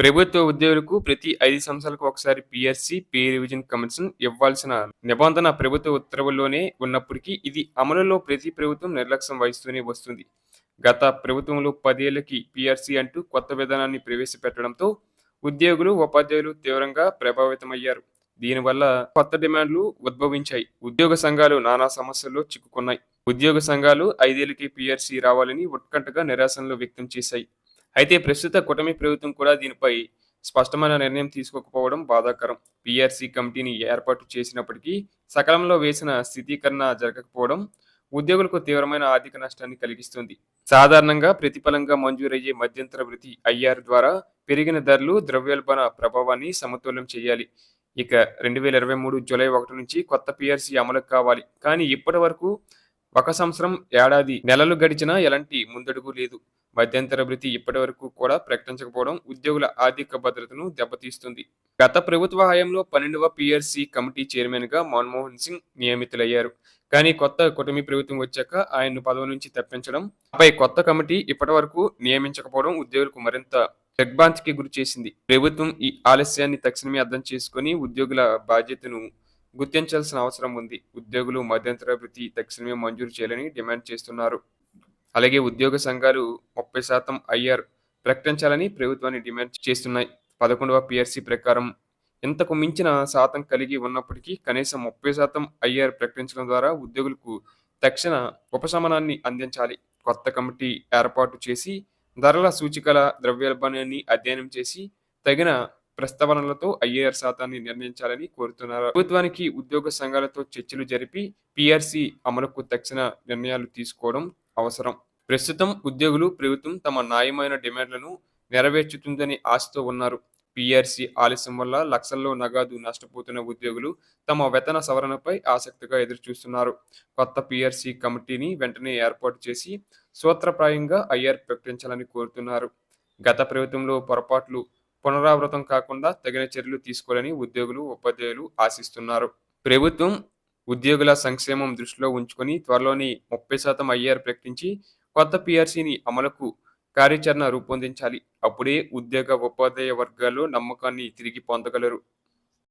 ప్రభుత్వ ఉద్యోగులకు ప్రతి ఐదు సంవత్సరాలకు ఒకసారి పిఎస్సి పే రివిజన్ కమిషన్ ఇవ్వాల్సిన నిబంధన ప్రభుత్వ ఉత్తర్వుల్లోనే ఉన్నప్పటికీ ఇది అమలులో ప్రతి ప్రభుత్వం నిర్లక్ష్యం వహిస్తూనే వస్తుంది. గత ప్రభుత్వంలో పదేళ్ళకి పిఆర్సి అంటూ కొత్త విధానాన్ని ప్రవేశపెట్టడంతో ఉద్యోగులు ఉపాధ్యాయులు తీవ్రంగా ప్రభావితమయ్యారు. దీనివల్ల కొత్త డిమాండ్లు ఉద్భవించాయి. ఉద్యోగ సంఘాలు నానా సమస్యల్లో చిక్కుకున్నాయి. ఉద్యోగ సంఘాలు ఐదేళ్ళకి పిఆర్సి రావాలని ఉత్కంఠగా నిరాశనలు వ్యక్తం చేశాయి. అయితే ప్రస్తుత కూటమి ప్రభుత్వం కూడా దీనిపై స్పష్టమైన నిర్ణయం తీసుకోకపోవడం బాధాకరం. పిఆర్సీ కమిటీని ఏర్పాటు చేసినప్పటికీ సకాలంలో వేసిన స్థితీకరణ జరగకపోవడం ఉద్యోగులకు తీవ్రమైన ఆర్థిక నష్టాన్ని కలిగిస్తుంది. సాధారణంగా ప్రతిఫలంగా మంజూరయ్యే మధ్యంతర వృత్తి ఐఆర్ ద్వారా పెరిగిన ధరలు ద్రవ్యోల్బణ ప్రభావాన్ని సమతుల్యం చేయాలి. ఇక రెండు వేల ఇరవై మూడు జూలై ఒకటి నుంచి కొత్త పిఆర్సీ అమలు కావాలి. కానీ ఇప్పటి వరకు ఒక సంవత్సరం ఏడాది నెలలు గడిచినా ఎలాంటి ముందడుగు లేదు. మధ్యంతర వృత్తి ఇప్పటి వరకు కూడా ప్రకటించకపోవడం ఉద్యోగుల ఆర్థిక భద్రతను దెబ్బతీస్తుంది. గత ప్రభుత్వ హయాంలో పన్నెండవ పిఆర్సీ కమిటీ చైర్మన్గా మన్మోహన్ సింగ్ నియమితులయ్యారు. కానీ కొత్త కూటమి ప్రభుత్వం వచ్చాక ఆయన్ను పదవి నుంచి తప్పించడం ఆపై కొత్త కమిటీ ఇప్పటి వరకు నియమించకపోవడం ఉద్యోగులకు మరింత దిగ్భ్రాంతికి గురి చేసింది. ప్రభుత్వం ఈ ఆలస్యాన్ని తక్షణమే అర్థం చేసుకుని ఉద్యోగుల బాధ్యతను గుర్తించాల్సిన అవసరం ఉంది. ఉద్యోగులు మధ్యంతర వృత్తి తక్షణమే మంజూరు చేయాలని డిమాండ్ చేస్తున్నారు. అలాగే ఉద్యోగ సంఘాలు ముప్పై శాతం ఐఆర్ ప్రకటించాలని ప్రభుత్వాన్ని డిమాండ్ చేస్తున్నాయి. పదకొండవ పిఆర్సీ ప్రకారం ఇంతకు మించిన శాతం కలిగి ఉన్నప్పటికీ కనీసం ముప్పై శాతం ఐఆర్ ప్రకటించడం ద్వారా ఉద్యోగులకు తక్షణ ఉపశమనాన్ని అందించాలి. కొత్త కమిటీ ఏర్పాటు చేసి ధరల సూచికల ద్రవ్యోల్బణాన్ని అధ్యయనం చేసి తగిన ప్రస్తావనలతో ఐఏఆర్ శాతాన్ని నిర్ణయించాలని కోరుతున్నారు. ప్రభుత్వానికి ఉద్యోగ సంఘాలతో చర్చలు జరిపి పిఆర్సి అమలుకు తక్షణ నిర్ణయాలు తీసుకోవడం అవసరం. ప్రస్తుతం ఉద్యోగులు ప్రభుత్వం తమ న్యాయమైన డిమాండ్లను నెరవేర్చుతుందని ఆశతో ఉన్నారు. పిఆర్సీ ఆలస్యం వల్ల లక్షల్లో నగదు నష్టపోతున్న ఉద్యోగులు తమ వేతన సవరణపై ఆసక్తిగా ఎదురుచూస్తున్నారు. కొత్త పిఆర్సీ కమిటీని వెంటనే ఏర్పాటు చేసి సూత్రప్రాయంగా ఐఆర్ ప్రకటించాలని కోరుతున్నారు. గత ప్రభుత్వంలో పొరపాట్లు పునరావృతం కాకుండా తగిన చర్యలు తీసుకోవాలని ఉద్యోగులు ఉపాధ్యాయులు ఆశిస్తున్నారు. ప్రభుత్వం ఉద్యోగుల సంక్షేమం దృష్టిలో ఉంచుకొని త్వరలోని ముప్పై శాతం ఐఆర్ ప్రకటించి కొత్త పిఆర్సీని అమలుకు కార్యాచరణ రూపొందించాలి. అప్పుడే ఉద్యోగ ఉపాధ్యాయ వర్గాల్లో నమ్మకాన్ని తిరిగి పొందగలరు.